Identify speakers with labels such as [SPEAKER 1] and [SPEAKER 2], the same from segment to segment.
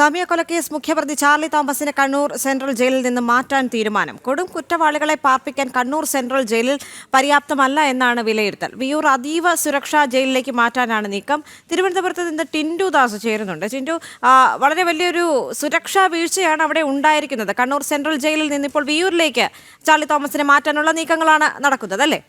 [SPEAKER 1] സാമിയ കൊലക്കേസ് മുഖ്യപ്രതി ചാർലി തോമസിനെ കണ്ണൂർ സെൻട്രൽ ജയിലിൽ നിന്ന് മാറ്റാൻ തീരുമാനം. കൊടും കുറ്റവാളികളെ പാർപ്പിക്കാൻ കണ്ണൂർ സെൻട്രൽ ജയിലിൽ പര്യാപ്തമല്ല എന്നാണ് വിലയിരുത്തൽ. വിയൂർ അതീവ സുരക്ഷാ ജയിലിലേക്ക് മാറ്റാനാണ് നീക്കം. തിരുവനന്തപുരത്ത് നിന്ന് ടിൻഡു ദാസ് ചേരുന്നുണ്ട്. ടിൻഡു വളരെ വലിയൊരു സുരക്ഷാ വീഴ്ചയാണ് അവിടെ ഉണ്ടായിരിക്കുന്നത്. കണ്ണൂർ സെൻട്രൽ ജയിലിൽ നിന്ന് ഇപ്പോൾ വിയൂരിലേക്ക് ചാർലി തോമസിനെ മാറ്റാനുള്ള നീക്കങ്ങളാണ് നടക്കുന്നത് അല്ലേ?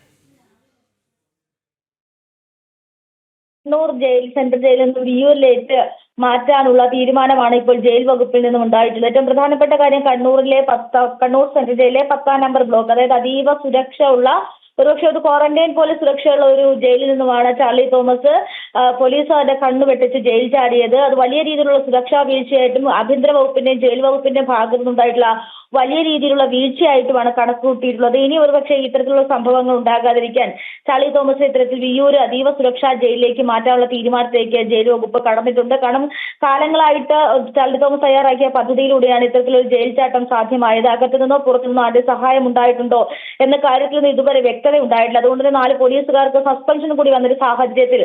[SPEAKER 2] കണ്ണൂർ ജയിൽ സെൻട്രൽ ജയിലിൽ നിന്ന് വിയൂരിലേക്ക് മാറ്റാനുള്ള തീരുമാനമാണ് ഇപ്പോൾ ജയിൽ വകുപ്പിൽ നിന്നും ഉണ്ടായിട്ടുള്ളത്. ഏറ്റവും പ്രധാനപ്പെട്ട കാര്യം കണ്ണൂരിലെ പത്ത കണ്ണൂർ സെൻട്രൽ ജയിലിലെ പത്താം നമ്പർ ബ്ലോക്ക് അതായത് അതീവ സുരക്ഷ ഉള്ള ഒരുപക്ഷെ ഒരു ക്വാറന്റൈൻ പോലെ സുരക്ഷയുള്ള ഒരു ജയിലിൽ നിന്നുമാണ് ചാർലി തോമസ് ആ, പോലീസ് അവരുടെ കണ്ണു വെട്ടിച്ച് ജയിൽ ചാടിയത്. അത് വലിയ രീതിയിലുള്ള സുരക്ഷാ വീഴ്ചയായിട്ടും ആഭ്യന്തര വകുപ്പിന്റെയും ജയിൽ വകുപ്പിന്റെയും ഭാഗത്തു നിന്നുണ്ടായിട്ടുള്ള വലിയ രീതിയിലുള്ള വീഴ്ചയായിട്ടുമാണ് കണക്ക് കൂട്ടിയിട്ടുള്ളത് ഇനി ഒരുപക്ഷെ ഇത്തരത്തിലുള്ള സംഭവങ്ങൾ ഉണ്ടാകാതിരിക്കാൻ ചാർലി തോമസ് ഇത്തരത്തിൽ വിയൂർ അതീവ സുരക്ഷാ ജയിലിലേക്ക് മാറ്റാനുള്ള തീരുമാനത്തിലേക്ക് ജയിൽ വകുപ്പ് കടന്നിട്ടുണ്ട്. കാരണം കാലങ്ങളായിട്ട് ചാർലി തോമസ് തയ്യാറാക്കിയ പദ്ധതിയിലൂടെയാണ് ഇത്തരത്തിലൊരു ജയിൽ ചാട്ടം സാധ്യമായത്. അകത്തു നിന്നോ പുറത്തു നിന്നോ അതിന്റെ സഹായം ഉണ്ടായിട്ടുണ്ടോ എന്ന കാര്യത്തിൽ ഇതുവരെ വ്യക്തത ഉണ്ടായിട്ടില്ല അതുകൊണ്ട് തന്നെ നാല് പോലീസുകാർക്ക് സസ്പെൻഷൻ കൂടി വന്നൊരു സാഹചര്യത്തിൽ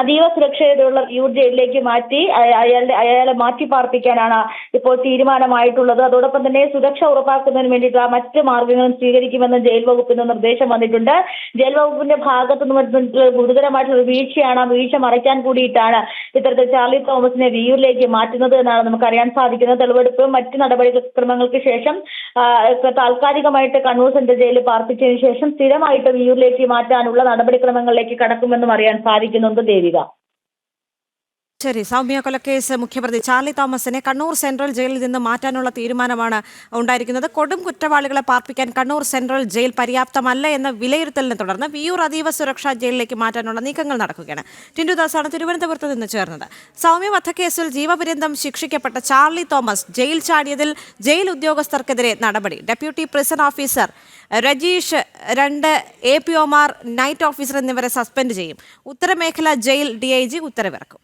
[SPEAKER 2] അതീവ സുരക്ഷയുള്ള വിയൂർ ജയിലിലേക്ക് മാറ്റി അയാളുടെ അയാളെ മാറ്റി പാർപ്പിക്കാനാണ് ഇപ്പോൾ തീരുമാനമായിട്ടുള്ളത്. അതോടൊപ്പം തന്നെ സുരക്ഷ ഉറപ്പാക്കുന്നതിന് വേണ്ടിയിട്ടുള്ള മറ്റ് മാർഗങ്ങളും സ്വീകരിക്കുമെന്ന് ജയിൽ വകുപ്പിന് നിർദ്ദേശം വന്നിട്ടുണ്ട്. ജയിൽ വകുപ്പിന്റെ ഭാഗത്ത് നിന്ന് വരുന്ന ഗുരുതരമായിട്ടുള്ള വീഴ്ചയാണ് വീഴ്ച മറയ്ക്കാൻ കൂടിയിട്ടാണ് ഇത്തരത്തിൽ ചാർലി തോമസിനെ വിയൂരിലേക്ക് മാറ്റുന്നത് എന്നാണ് നമുക്ക് അറിയാൻ സാധിക്കുന്നത്. തെളിവെടുപ്പ് മറ്റ് നടപടിക്രമങ്ങൾക്ക് ശേഷം താൽക്കാലികമായിട്ട് കണ്ണൂർ സെൻട്രൽ ജയിലിൽ പാർപ്പിച്ചതിന് ശേഷം സ്ഥിരമായിട്ട് വിയൂരിലേക്ക് മാറ്റാനുള്ള നടപടിക്രമങ്ങളിലേക്ക് കടക്കുമെന്നും അറിയാൻ സാധിക്കുന്നുണ്ട് Navidad.
[SPEAKER 1] ശരി സൗമ്യ കൊലക്കേസ് മുഖ്യപ്രതി ചാർലി തോമസിനെ കണ്ണൂർ സെൻട്രൽ ജയിലിൽ നിന്ന് മാറ്റാനുള്ള തീരുമാനമാണ് ഉണ്ടായിരിക്കുന്നത്. കൊടും കുറ്റവാളികളെ പാർപ്പിക്കാൻ കണ്ണൂർ സെൻട്രൽ ജയിൽ പര്യാപ്തമല്ല എന്ന വിലയിരുത്തലിനെ തുടർന്ന് വിയൂർ അതീവ സുരക്ഷാ ജയിലിലേക്ക് മാറ്റാനുള്ള നീക്കങ്ങൾ നടക്കുകയാണ്. ടിൻഡുദാസാണ് തിരുവനന്തപുരത്ത് നിന്ന് ചേർന്നത്. സൗമ്യ വധക്കേസിൽ ജീവപര്യന്തം ശിക്ഷിക്കപ്പെട്ട ചാർലി തോമസ് ജയിൽ ചാടിയതിൽ ജയിൽ ഉദ്യോഗസ്ഥർക്കെതിരെ നടപടി. ഡെപ്യൂട്ടി പ്രിസൺ ഓഫീസർ രജീഷ് രണ്ട് A P Omar night officer എന്നിവരെ സസ്പെൻഡ് ചെയ്യും. ഉത്തരമേഖല ജയിൽ ഡി ഐ ജി ഉത്തരവിറക്കും.